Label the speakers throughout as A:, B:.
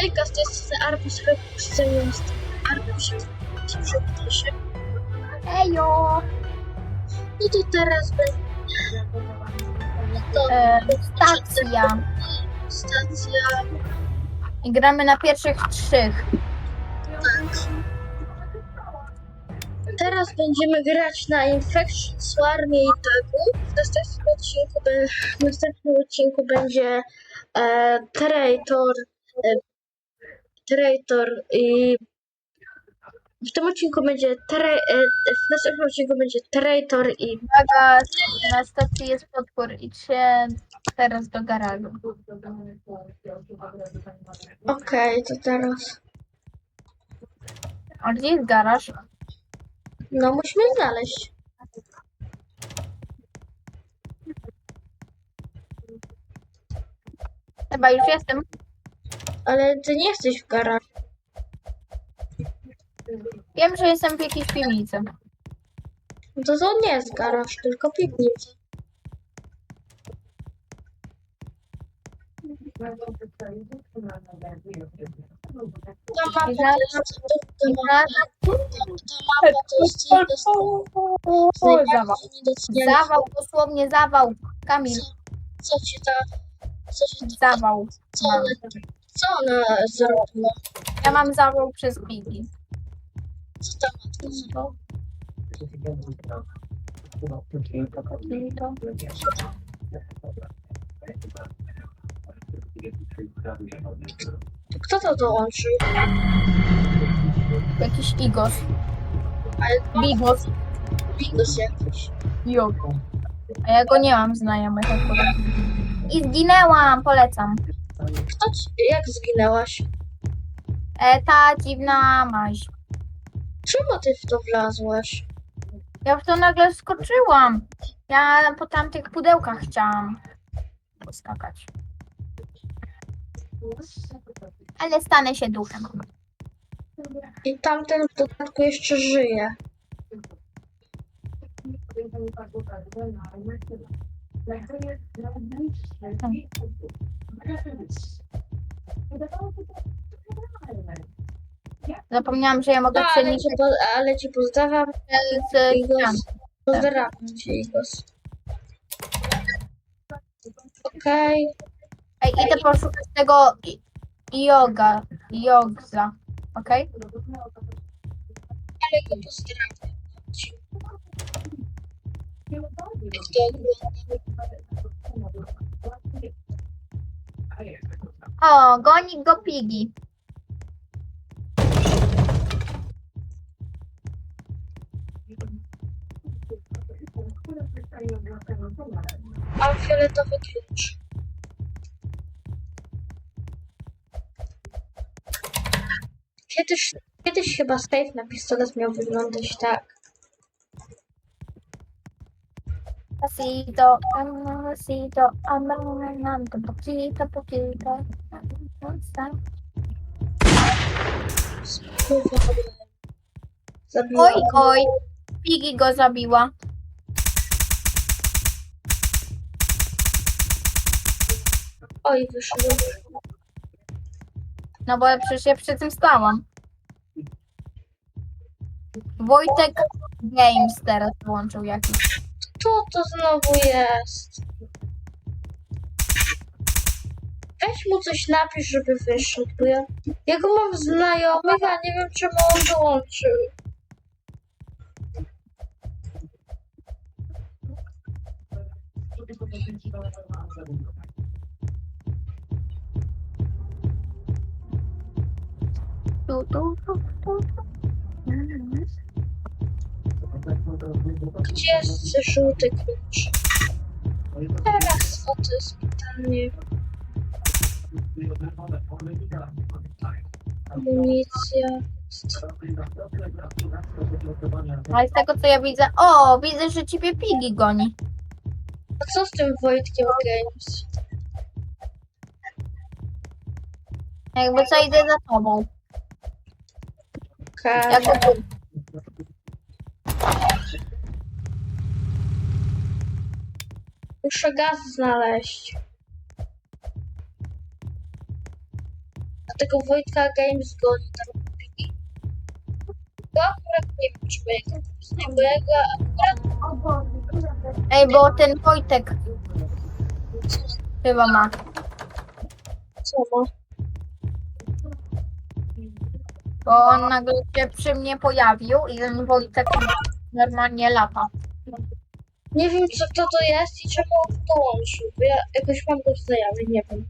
A: Hejka, z tej strony Arbus, Rebus, to jest Arbus, przywitaj się.
B: Ejo!
A: No to teraz będzie... No to
B: E, stacja.
A: stacja,
B: I gramy na pierwszych trzech.
A: tak. Teraz będziemy grać na Infection, Swarmie i Tagu. W następnym odcinku, be, w następnym odcinku będzie e, Traitor, e, Traitor i w tym odcinku będzie tra, e, w następnym odcinku będzie Traitor i
B: Uwaga, na stacji jest potwór. Idźcie teraz do garażu.
A: Okej, to teraz.
B: A gdzie jest garaż?
A: No musimy znaleźć.
B: Chyba już jestem.
A: Ale ty nie jesteś w garażu.
B: Wiem, że jestem w jakiejś piwnicy.
A: No to to nie jest garaż, tylko piwnica. Ta mapa to jest... Ta mapa, ta mapa to jest z z najbardziej niedocenianych...
B: Zawał, dosłownie zawał. Kamil,
A: Co ci ta... Co ci ta...
B: zawał.
A: Co ona... Co ona zrobiła?
B: Ja mam zawał przez pigi.
A: Co ta matka zrobiła? Kto to dołączył?
B: Jakiś.
A: Ale
B: Bigos.
A: Bigos jakiś.
B: Jo. A ja go nie mam znajomych akurat. I zginęłam, polecam.
A: Kto ci... Jak zginęłaś?
B: E, ta dziwna maź.
A: Czemu ty w to wlazłaś?
B: Ja w to nagle skoczyłam. Ja po tamtych pudełkach chciałam poskakać. Ale stanę się duchem.
A: I tamten w dodatku jeszcze żyje.
B: Zapomniałam, że ja mogę
A: No, ale po, ale ci pozdrawiam,
B: z.
A: Igos. Pozdrawiam cię, Igos. Okej.
B: Ej, idę poszukać tego i- yoga, jogza, okej?
A: Ale go pozdrawiam.
B: O, goni go pigi.
A: Mam fioletowy klucz. Kiedyś, kiedyś chyba safe na pistolet miał wyglądać tak.
B: Pasito, amando, poquito, poquito.
A: Spróbuję. Zabiła
B: Oj, oj, pigi go zabiła.
A: Oj, wyszło.
B: No bo ja przecież ja przy tym stałam. Wojtek Games teraz włączył jakiś.
A: Kto to znowu jest? Weź mu coś napisz, żeby wyszedł, bo ja, ja go mam znajomych, a nie wiem czemu on dołączył.
B: Tu, tu, tu, tu.
A: Gdzie jest żółty klucz? Teraz o to jest pytanie. Amunicja.
B: Ale z tego co ja widzę. O, widzę, że ciebie pigi goni.
A: A co z tym Wojtkiem Games?
B: Jakby co idę za tobą.
A: Okej.
B: Ja go
A: Muszę gaz znaleźć. A tego Wojtka Games goni tam piki. Bo akurat nie wiem, czy go poznaję, bo ja go akurat
B: Ej, bo ten Wojtek chyba ma.
A: co ma?
B: Bo on nagle się przy mnie pojawił i ten Wojtek normalnie lata.
A: Nie wiem, co to to jest i czemu on dołączył, bo ja jakoś mam go znajomych, nie wiem.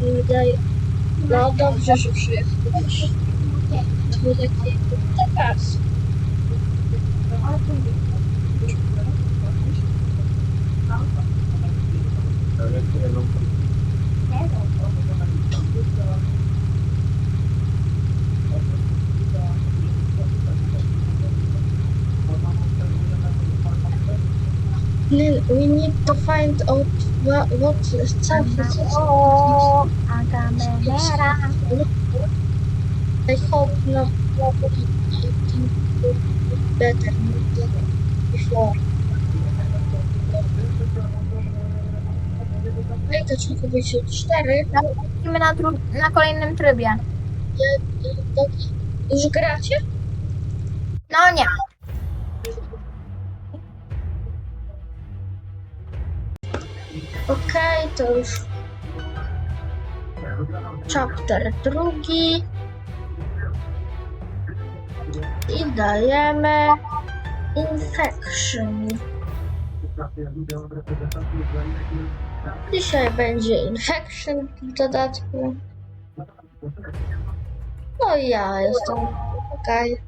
A: Wydaje. No dobrze, że przyjechałeś. we need to find out what, what stuff is.
B: Oh, Agamemnon.
A: I hope not nobody better than before. Ej, to tylko będzie cztery.
B: Lecimy na, dru- na kolejnym trybie.
A: Już gracie?
B: No nie.
A: Okej, to już chapter drugi. I dajemy infection. Dzisiaj będzie infection w dodatku. No i ja jestem okej.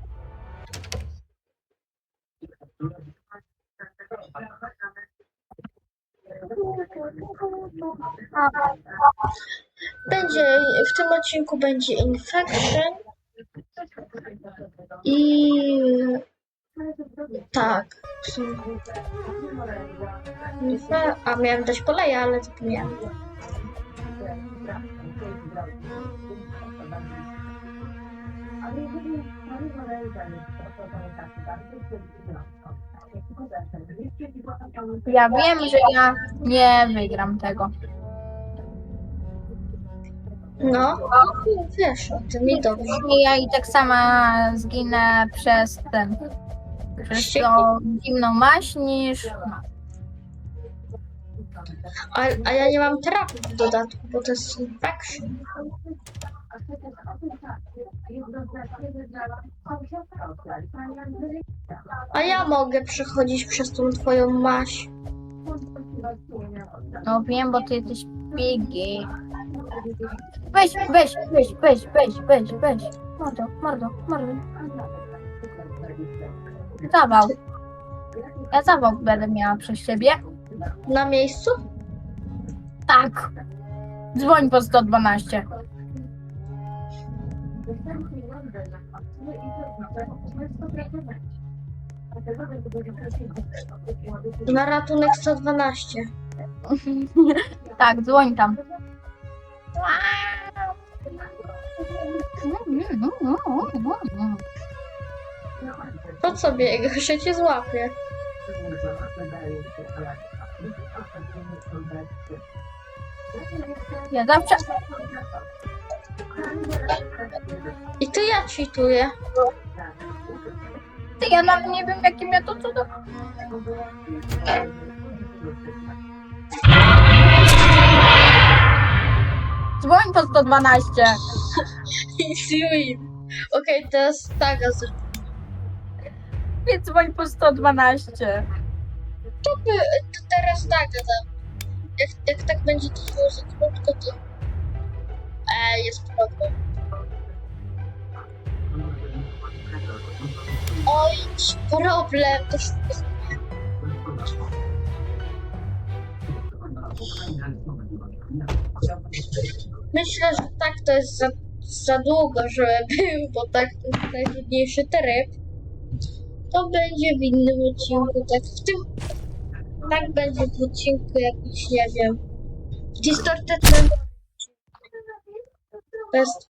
A: Będzie, w tym odcinku będzie infection. I tak. Infe- A miałem dać poleja, ale zapomniałem.
B: Ja wiem, że ja nie wygram tego.
A: No, wiesz o tym i dobrze.
B: I ja i tak sama zginę przez ten. Przez tą zimną maść niż.
A: A, a ja nie mam terapii w dodatku, bo to jest infection. A ja mogę przechodzić przez tą twoją maść.
B: No wiem, bo ty jesteś pigi. Weź, weź, weź, weź, weź, weź, weź. Mordo, mordo, mordo. Zawał. Ja zawał będę miała przez ciebie.
A: Na miejscu?
B: Tak. Dzwoń po 112.
A: Na ratunek 112.
B: Tak, dzwoń tam.
A: Po co biegasz? Ja cię złapię.
B: Ja zawsze.
A: I to ja cheatuję.
B: Ty, ja nawet nie wiem, jakim ja to cudem. Dzwoń po 112.
A: Easy win. Okej, teraz taka zrób.
B: Nie dzwoń po 112.
A: To, by, to teraz tam. Jak, jak tak będzie to za krótko, to... E, jest problem. Oj, problem, Myślę, że tak to jest za, za długo, żeby był, bo tak to jest najtrudniejszy tryb. To będzie w innym odcinku, tak w tym tak będzie w odcinku jakiś, nie wiem. Distorted Memory. Best